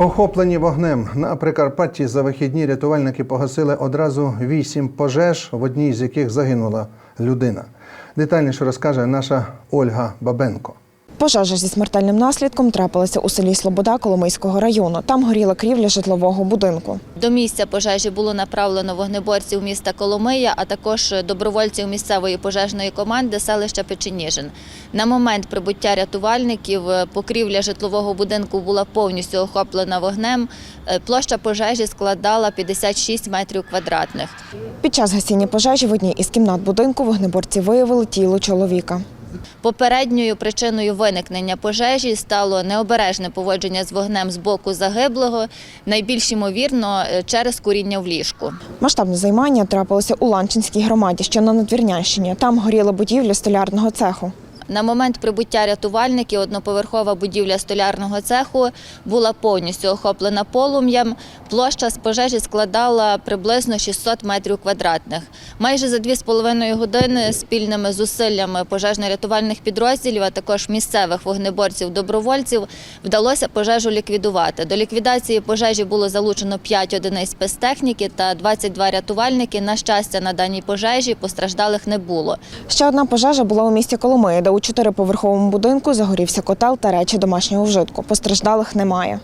Охоплені вогнем на Прикарпатті за вихідні рятувальники погасили одразу вісім пожеж, в одній з яких загинула людина. Детальніше розкаже наша Ольга Бабенко. Пожежа зі смертельним наслідком трапилася у селі Слобода Коломийського району. Там горіла крівля житлового будинку. До місця пожежі було направлено вогнеборців міста Коломия, а також добровольців місцевої пожежної команди селища Печеніжин. На момент прибуття рятувальників е, покрівля житлового будинку була повністю охоплена вогнем. Е, Площа пожежі складала 56 метрів квадратних. Під час гасіння пожежі в одній із кімнат будинку вогнеборці виявили тіло чоловіка. Попередньою причиною виникнення пожежі стало необережне поводження з вогнем з боку загиблого, найбільш ймовірно е, через куріння в ліжку. Масштабне займання трапилося у Ланчинській громаді, що на Надвірнянщині. Там горіла будівля столярного цеху. На момент прибуття рятувальників одноповерхова будівля столярного цеху була повністю охоплена полум'ям. Площа з пожежі складала приблизно 600 метрів квадратних. Майже за 2,5 години спільними зусиллями пожежно-рятувальних підрозділів, а також місцевих вогнеборців-добровольців вдалося пожежу ліквідувати. До ліквідації пожежі було залучено 5 одиниць спецтехніки та 22 рятувальники. На щастя, на даній пожежі постраждалих не було. Ще одна пожежа була у місті Коломиї, де у чотириповерховому будинку загорівся котел та речі домашнього вжитку. Постраждалих немає.